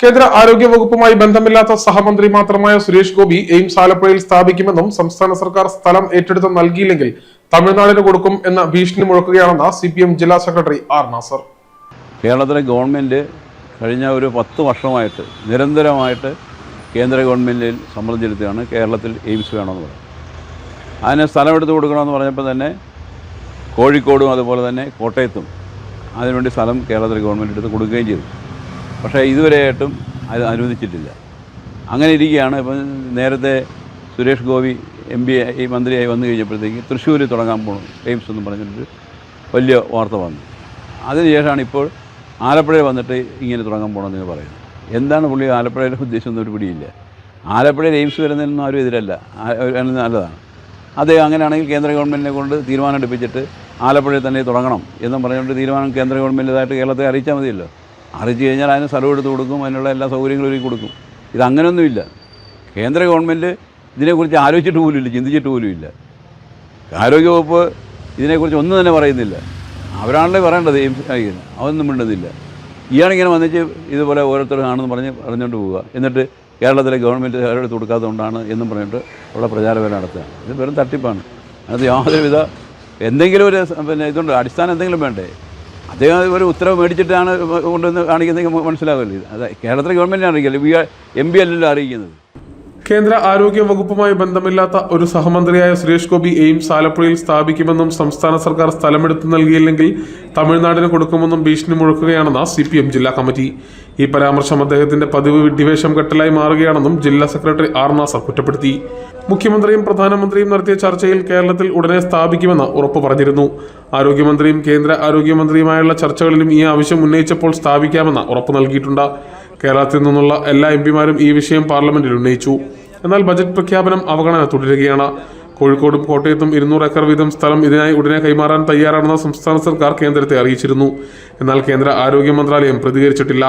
കേന്ദ്ര ആരോഗ്യ വകുപ്പുമായി ബന്ധമില്ലാത്ത സഹമന്ത്രി മാത്രമായ സുരേഷ് ഗോപി എയിംസ് ആലപ്പുഴയിൽ സ്ഥാപിക്കുമെന്നും സംസ്ഥാന സർക്കാർ സ്ഥലം ഏറ്റെടുത്ത് നൽകിയില്ലെങ്കിൽ തമിഴ്നാടിന് കൊടുക്കും എന്ന ഭീഷണി മുഴക്കുകയാണെന്ന് സി പി എം ജില്ലാ സെക്രട്ടറി ആർ നാസർ. കേരളത്തിലെ ഗവൺമെന്റ് കഴിഞ്ഞ ഒരു പത്ത് വർഷമായിട്ട് നിരന്തരമായിട്ട് കേന്ദ്ര ഗവൺമെന്റിൽ സമ്മർദ്ദം ചെലുത്തുകയാണ്. കേരളത്തിൽ എയിംസ് വേണമെന്ന് പറയുന്നത് അതിന് സ്ഥലമെടുത്ത് കൊടുക്കണമെന്ന് പറഞ്ഞപ്പോൾ തന്നെ കോഴിക്കോടും അതുപോലെ തന്നെ കോട്ടയത്തും അതിനുവേണ്ടി സ്ഥലം കേരളത്തിലെ ഗവൺമെന്റ് എടുത്ത് കൊടുക്കുകയും ചെയ്തു. പക്ഷേ ഇതുവരെയായിട്ടും അത് അനുവദിച്ചിട്ടില്ല. അങ്ങനെ ഇരിക്കുകയാണ്. ഇപ്പം നേരത്തെ സുരേഷ് ഗോപി എം പി ഈ മന്ത്രിയായി വന്നു കഴിഞ്ഞപ്പോഴത്തേക്ക് തൃശ്ശൂർ തുടങ്ങാൻ പോകണം എയിംസ് എന്ന് പറഞ്ഞിട്ട് വലിയ വാർത്ത വന്നു. അതിനുശേഷമാണ് ഇപ്പോൾ ആലപ്പുഴയിൽ വന്നിട്ട് ഇങ്ങനെ തുടങ്ങാൻ പോകണമെന്ന് പറയുന്നത്. എന്താണ് പുള്ളി ആലപ്പുഴയുടെ ഉദ്ദേശം ഒരു പിടിയില്ല. ആലപ്പുഴയിൽ എയിംസ് വരുന്നതിനൊന്നും ആരും എതിരല്ല. നല്ലതാണ്. അത് അങ്ങനെയാണെങ്കിൽ കേന്ദ്ര ഗവൺമെന്റിനെ കൊണ്ട് തീരുമാനം എടുപ്പിച്ചിട്ട് ആലപ്പുഴയിൽ തന്നെ തുടങ്ങണം എന്നും പറഞ്ഞുകൊണ്ട് തീരുമാനം കേന്ദ്ര ഗവൺമെന്റിതായിട്ട് കേരളത്തെ അറിയിച്ചാൽ മതിയല്ലോ. അറിയിച്ചു കഴിഞ്ഞാൽ അതിന് സ്ഥലം എടുത്ത് കൊടുക്കും അതിനുള്ള എല്ലാ സൗകര്യങ്ങളും ഒരുക്കി കൊടുക്കും. ഇതങ്ങനെയൊന്നുമില്ല കേന്ദ്ര ഗവൺമെന്റ് ഇതിനെക്കുറിച്ച് ആലോചിച്ചിട്ട് പോലുമില്ല ചിന്തിച്ചിട്ട് പോലുമില്ല. ആരോഗ്യവകുപ്പ് ഇതിനെക്കുറിച്ച് ഒന്നും തന്നെ പറയുന്നില്ല. അവരാണല്ലേ പറയേണ്ടത് അതൊന്നും മിണ്ടുന്നില്ല. ഇയാളിങ്ങനെ വന്നിച്ച് ഇതുപോലെ ഓരോരുത്തർ ആണെന്ന് പറഞ്ഞ് പറഞ്ഞുകൊണ്ട് പോവുക. എന്നിട്ട് കേരളത്തിലെ ഗവൺമെന്റ് എടുത്ത് കൊടുക്കാത്തതുകൊണ്ടാണ് എന്നും പറഞ്ഞിട്ട് ഉള്ള പ്രചാരവേല നടത്തുകയാണ് ഇത് വെറും തട്ടിപ്പാണ്. അത് യാതൊരുവിധ എന്തെങ്കിലും ഒരു പിന്നെ ഇതുണ്ട്. അടിസ്ഥാനം എന്തെങ്കിലും വേണ്ടേ? അദ്ദേഹം ഒരു ഉത്തരവ് മേടിച്ചിട്ടാണ് കൊണ്ടുവന്ന് കാണിക്കുന്നതെങ്കിൽ മനസ്സിലാവില്ല. അതെ കേരളത്തിലെ ഗവൺമെന്റിനെ അറിയിക്കില്ല? എം പി അല്ലല്ലോ അറിയിക്കുന്നത്. കേന്ദ്ര ആരോഗ്യ വകുപ്പുമായി ബന്ധമില്ലാത്ത ഒരു സഹമന്ത്രിയായ സുരേഷ് ഗോപി എയിംസ് ആലപ്പുഴയിൽ സ്ഥാപിക്കുമെന്നും സംസ്ഥാന സർക്കാർ സ്ഥലമെടുത്ത് നൽകിയില്ലെങ്കിൽ തമിഴ്നാടിന് കൊടുക്കുമെന്നും ഭീഷണി മുഴക്കുകയാണെന്ന് സി ജില്ലാ കമ്മിറ്റി. ഈ പരാമർശം അദ്ദേഹത്തിന്റെ പതിവ് വിഡ്ഢിവേഷം കെട്ടലായി മാറുകയാണെന്നും ജില്ലാ സെക്രട്ടറി ആർ നാസർ കുറ്റപ്പെടുത്തി. മുഖ്യമന്ത്രിയും പ്രധാനമന്ത്രിയും നടത്തിയ ചർച്ചയിൽ കേരളത്തിൽ ഉടനെ സ്ഥാപിക്കുമെന്ന് ഉറപ്പ് പറഞ്ഞിരുന്നു. ആരോഗ്യമന്ത്രിയും കേന്ദ്ര ആരോഗ്യമന്ത്രിയുമായുള്ള ചർച്ചകളിലും ഈ ആവശ്യം ഉന്നയിച്ചപ്പോൾ സ്ഥാപിക്കാമെന്ന് ഉറപ്പ് നൽകിയിട്ടുണ്ട്. കേരളത്തിൽ നിന്നുള്ള എല്ലാ എം പിമാരും ഈ വിഷയം പാർലമെന്റിൽ ഉന്നയിച്ചു. എന്നാൽ ബജറ്റ് പ്രഖ്യാപനം അവഗണന തുടരുകയാണ്. കോഴിക്കോടും കോട്ടയത്തും ഇരുന്നൂറ് ഏക്കർ വീതം സ്ഥലം ഇതിനായി ഉടനെ കൈമാറാൻ തയ്യാറാണെന്ന് സംസ്ഥാന സർക്കാർ കേന്ദ്രത്തെ അറിയിച്ചിരുന്നു. എന്നാൽ കേന്ദ്ര ആരോഗ്യ മന്ത്രാലയം പ്രതികരിച്ചിട്ടില്ല.